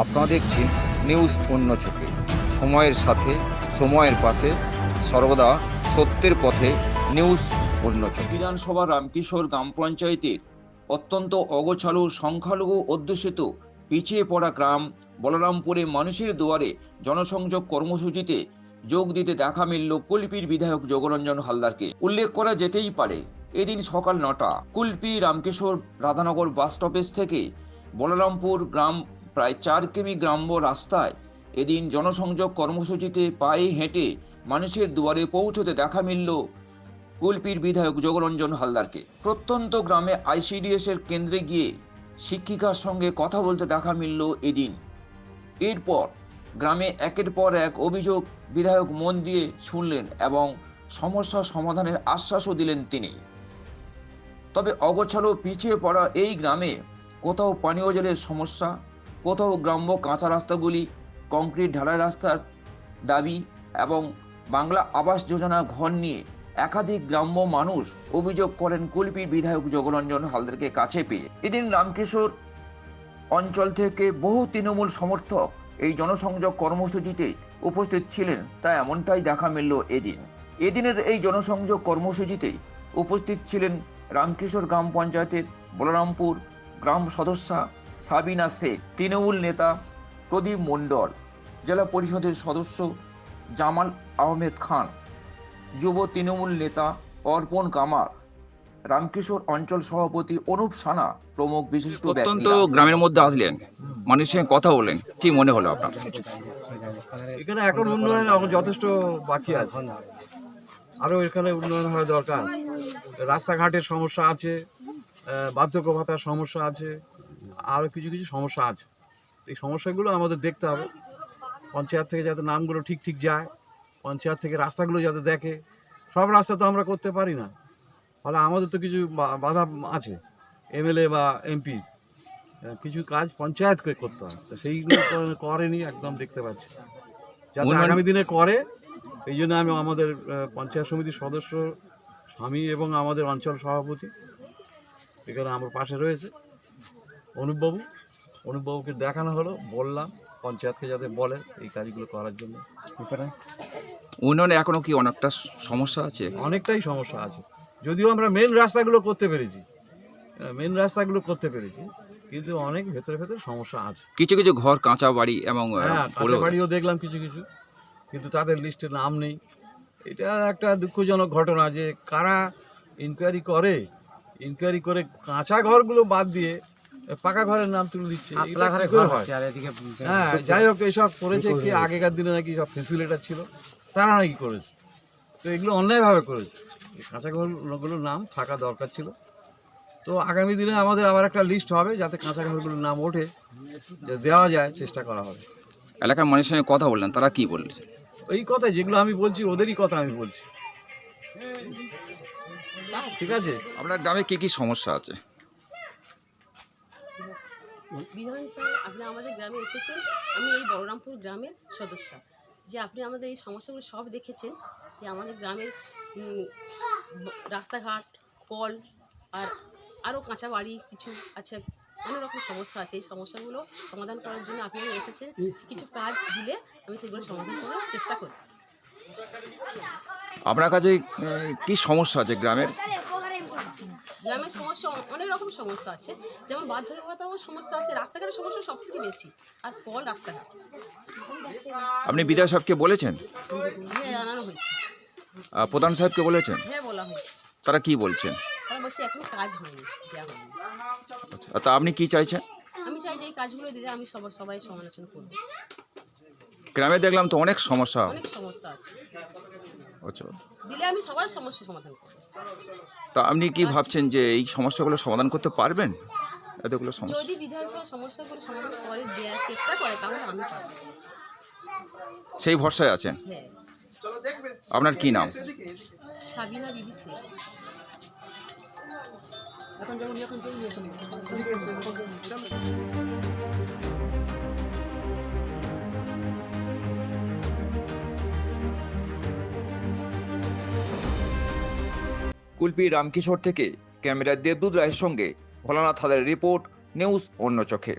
আপনারা দেখছেন নিউজ অন্য চোখে। সময়ের সাথে, সময়ের পাশে সর্বদা সত্যের পথে নিউজ অন্য চোখে। বিধানসভা রামকিশোর গ্রাম পঞ্চায়েতের অত্যন্ত অগোছালো, সংখ্যালঘু, অধ্যুষিত, পিছিয়ে পড়া গ্রাম বলরামপুরে মানুষের দুয়ারে জনসংযোগ কর্মসূচিতে যোগ দিতে দেখা মিলল কুলপির বিধায়ক যোগরঞ্জন হালদারকে। উল্লেখ করা যেতেই পারে, এদিন সকাল নটা কুলপি, রামকিশোর, রাধানগর বাস স্টপেজ থেকে বলরামপুর গ্রাম প্রায় চার কিমি গ্রাম্য রাস্তায় এদিন জনসংযোগ কর্মসূচিতে পায়ে হেঁটে মানুষের দুয়ারে পৌঁছতে দেখা মিলল কুলপির বিধায়ক যোগরঞ্জন হালদারকে। প্রত্যন্ত গ্রামে আইসিডিএস এর কেন্দ্রে গিয়ে শিক্ষিকার সঙ্গে কথা বলতে দেখা মিলল এদিন। এরপর গ্রামে একের পর এক অভিযোগ বিধায়ক মন দিয়ে শুনলেন এবং সমস্যা সমাধানের আশ্বাসও দিলেন তিনি। তবে অগোছালো পিছিয়ে পড়া এই গ্রামে কোথাও পানীয় জলের সমস্যা কোথাও গ্রাম্য কাঁচা রাস্তাগুলি, কংক্রিট ঢালাই রাস্তার দাবি এবং বাংলা আবাস যোজনা ঘর নিয়ে একাধিক গ্রাম্য মানুষ অভিযোগ করেন কুলপির বিধায়ক যোগরঞ্জন হালদারকে কাছে পেয়ে। এদিন রামকিশোর অঞ্চল থেকে বহু তৃণমূল সমর্থক এই জনসংযোগ কর্মসূচিতে উপস্থিত ছিলেন, তা এমনটাই দেখা মিলল এদিন। এদিনের এই জনসংযোগ কর্মসূচিতে উপস্থিত ছিলেন রামকিশোর গ্রাম পঞ্চায়েতের বলরামপুর গ্রাম সদস্যা সাবিনা শেখ তৃণমূল নেতা প্রদীপ মণ্ডল জেলা পরিষদের সদস্য জামাল আহমেদ খান যুব তৃণমূল নেতা অর্পণ কামার রামকিশোর অঞ্চল সভাপতি অনুপ সানা প্রমুখ বিশিষ্ট অত্যন্ত গ্রামের মধ্যে আসলেন। মানুষের সঙ্গে কথা বলেন কি মনে হলো আপনার? এখানে এখন উন্নয়ন এখন যথেষ্ট বাকি আছে। আরও এখানে উন্নয়ন হওয়া দরকার। রাস্তাঘাটের সমস্যা আছে বার্ধক্য ভাতার সমস্যা আছে। আরও কিছু কিছু সমস্যা আছে। এই সমস্যাগুলো আমাদের দেখতে হবে। পঞ্চায়েত থেকে যাতে নামগুলো ঠিক ঠিক যায় পঞ্চায়েত থেকে রাস্তাগুলো যাতে দেখে সব রাস্তা তো আমরা করতে পারি না। ফলে আমাদের তো কিছু বা- বাধা আছে এমএলএ বা এমপি। কিছু কাজ পঞ্চায়েতকে করতে হয়। তো সেইগুলো করেনি একদম দেখতে পাচ্ছি। যাতে আগামী দিনে করে এই জন্য আমি আমাদের পঞ্চায়েত সমিতির সদস্য স্বামী এবং আমাদের অঞ্চল সভাপতি এখানে আমার পাশে রয়েছে। অনুপবাবু অনুপবাবুকে দেখানো হলো বললাম পঞ্চায়েতকে যাতে বলে এই কাজগুলো করার জন্য। উন্নয়নে এখনও কি অনেকটা সমস্যা আছে? অনেকটাই সমস্যা আছে। যদিও আমরা মেন রাস্তাগুলো করতে পেরেছি মেন রাস্তাগুলো করতে পেরেছি কিন্তু অনেক ভেতরে ভেতরে সমস্যা আছে। কিছু কিছু ঘর কাঁচা বাড়ি এবং হ্যাঁ কাঁচা বাড়িও দেখলাম কিছু কিছু কিন্তু তাদের লিস্টে নাম নেই। এটা একটা দুঃখজনক ঘটনা যে কারা ইনকোয়ারি করে ইনকোয়ারি করে কাঁচা ঘরগুলো বাদ দিয়ে পাকা ঘরের নাম তুলে দিচ্ছে। হ্যাঁ যাই হোক এইসব করেছে কি? আগেকার দিনে নাকি সব ফেসিলিটার ছিল। তারা নাকি করেছে। তো এগুলো অন্যায়ভাবে করেছে। কাঁচা ঘরগুলোর নাম থাকা দরকার ছিল। তো আগামী দিনে আমাদের আবার একটা লিস্ট হবে যাতে কাঁচা ঘরগুলোর নাম ওঠে দেওয়া যায় চেষ্টা করা হবে। এলাকার মানুষের সঙ্গে কথা বললেন তারা কি বললেন এই কথা যেগুলো আমি বলছি ওদেরই কথা আমি বলছি। ঠিক আছে? আপনার গ্রামে কি কি সমস্যা আছে? বিধান সাহেব আপনি আমাদের গ্রামে এসেছেন, আমি এই বলরামপুর গ্রামের সদস্য। যে আপনি আমাদের এই সমস্যাগুলো সব দেখেছেন, যে আমাদের গ্রামের রাস্তাঘাট, কল আর আরও কাঁচা বাড়ি কিছু আছে, অনেক রকম সমস্যা আছে। এই সমস্যাগুলো সমাধান করার জন্য আপনি এসেছেন, কিছু কাজ দিলে আমি সেগুলো সমাধান করার চেষ্টা করি। আপনার কাছে কি সমস্যা আছে গ্রামের? গ্রামের সমস্যা অনেক রকম সমস্যা আছে। যেমন বাধ্যবাধকতাও সমস্যা আছে রাস্তাঘাটের সমস্যা সব থেকে বেশি আর কল রাস্তাঘাট। আপনি বিধায়ক সাহেবকে বলেছেন? হ্যাঁ জানানো হয়েছে। আহ, প্রধান সাহেবকে বলেছেন? হ্যাঁ বলা হয়েছে। তারা কি বলছেন? তারা বলছে এখনও কাজ হয়নি দেওয়া হয়নি। আহ, তা আপনি কি চাইছেন? আমি চাই যে এই কাজগুলো দিলে আমি সবার সবাই সমালোচনা করব। গ্রামে দেখলাম তো অনেক সমস্যা। অনেক সমস্যা আছে। আচ্ছা। দিলে আমি সবার সমস্যা সমাধান করব। তা আপনি কি ভাবছেন যে এই সমস্যাগুলো সমাধান করতে পারবেন? এতগুলো সমস্যা। যদি বিধানসভা সমস্যাগুলো সমাধান করে দেওয়ার চেষ্টা করে তাহলে আমি পারব। সেই ভরসায় আছেন? হ্যাঁ। আপনার কি নাম? সাবিনা বিবি কুলপি রামকিশোর থেকে ক্যামেরা দেবদূত রায়ের সঙ্গে ভোলানাথ হালের রিপোর্ট নিউজ অন্য চোখে।